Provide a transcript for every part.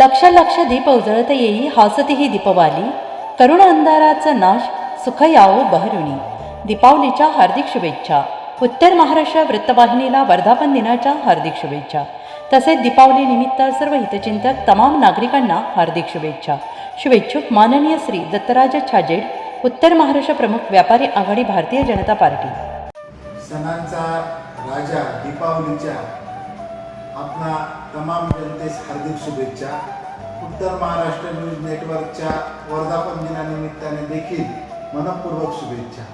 लक्ष लक्ष दीप उजळत येई हासतीही दीपवाली. करुण अंधाराचा नाश सुख यावो बहरुणी. दीपावलीच्या हार्दिक शुभेच्छा. उत्तर महाराष्ट्र वृत्तवाहिनीला वर्धापन दिनाच्या हार्दिक शुभेच्छा. तसेच दीपावली निमित्त सर्व हितचिंतक तमाम नागरिकांना हार्दिक शुभेच्छा. शुभेच्छुक माननीय श्री दत्तराज छाजेड उत्तर महाराष्ट्र प्रमुख व्यापारी आघाडी भारतीय जनता पार्टी. सणांचा राजा दीपावलीच्या आपणा तमाम जनतेस हार्दिक शुभेच्छा. उत्तर महाराष्ट्र न्यूज नेटवर्कच्या वर्धापन दिनानिमित्ताने देखील मनपूर्वक शुभेच्छा.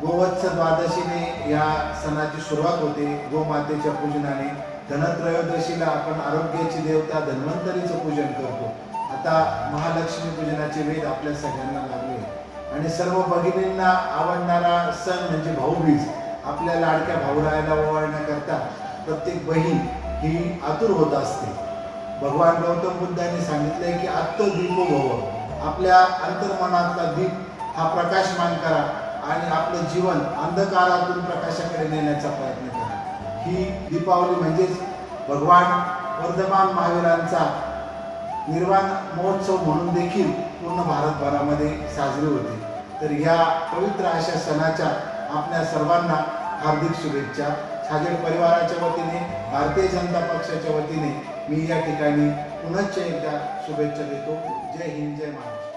गोवत्स द्वादशीने या सणाची सुरुवात होते. गोमातेच्या पूजनाने धनत्रयोदशीला आपण आरोग्याची देवता धन्वंतरीचं पूजन करतो. आता महालक्ष्मी पूजनाचे वेद आपल्या सगळ्यांना लागले. आणि सर्व भगिनींना आवडणारा सण म्हणजे भाऊबीज. आपल्या लाडक्या भाऊरायाला ओवाळण्याकरता प्रत्येक बहीण ही आतुर होत असते. भगवान गौतम बुद्धांनी सांगितलंय की आत्मदीपो भव. आपल्या अंतर्मनातला दीप हा प्रकाशमान करा आणि आपलं जीवन अंधकारातून प्रकाशाकडे नेण्याचा प्रयत्न करा. ही दीपावली म्हणजेच भगवान वर्धमान महावीरांचा निर्वाण महोत्सव म्हणून देखील पूर्ण भारतभरामध्ये साजरी होते. तर ह्या पवित्र अशा सणाच्या आपल्या सर्वांना हार्दिक शुभेच्छा. छाजेड परिवाराच्या वतीने भारतीय जनता पक्षाच्या वतीने मी या ठिकाणी पुनश्च एकदा शुभेच्छा देतो. जय हिंद जय महाराष्ट्र.